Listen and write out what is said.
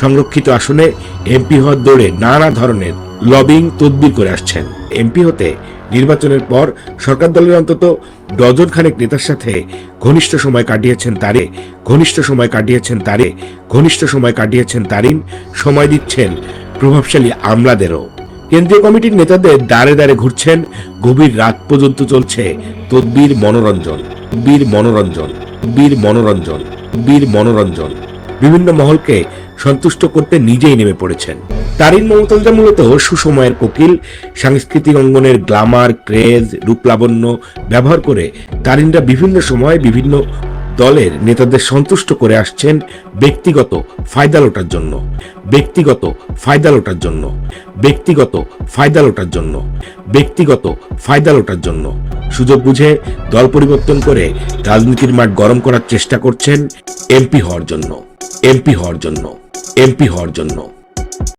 সংরক্ষিত আসনে এমপি হওয়ার দৌড়ে নানা ধরনের লবিং, তদবির করে আসছেন। এমপি হতে নির্বাচনের পর সরকার দলের অন্তত ডজন খানেক নেতার সাথে ঘনিষ্ঠ সময় কাটিয়েছেন তারে, ঘনিষ্ঠ সময় কাটিয়েছেন তারে, ঘনিষ্ঠ সময় কাটিয়েছেন তারিন, সময় দিচ্ছেন প্রভাবশালী আমলাদেরও। কেন্দ্রীয় কমিটির নেতাদের দাঁড়ে দাঁড়ে ঘুরছেন, গভীর রাত পর্যন্ত চলছে তদ্বির মনোরঞ্জন বীর মনোরঞ্জন বীর মনোরঞ্জন বীর মনোরঞ্জন। বিভিন্ন মহলকে সন্তুষ্ট করতে নিজেই নেমে পড়েছেন। তারিন মমতাজরা মূলত সুসময়ের কোকিল, সাংস্কৃতিক অঙ্গনের গ্লামার, ক্রেজ, রূপলাবণ্য ব্যবহার করে তারিনরা বিভিন্ন সময় বিভিন্ন দলের নেতাদের সন্তুষ্ট করে আসছেন ব্যক্তিগত ফায়দা লোটার জন্য। ব্যক্তিগত ফায়দা লোটার জন্য। ব্যক্তিগত ফায়দা লোটার জন্য। ব্যক্তিগত ফায়দা লোটার জন্য। সুযোগ বুঝে দল পরিবর্তন করে রাজনীতির মাঠ গরম করার চেষ্টা করছেন এমপি হওয়ার জন্য। এমপি হওয়ার জন্য এমপি হওয়ার জন্য।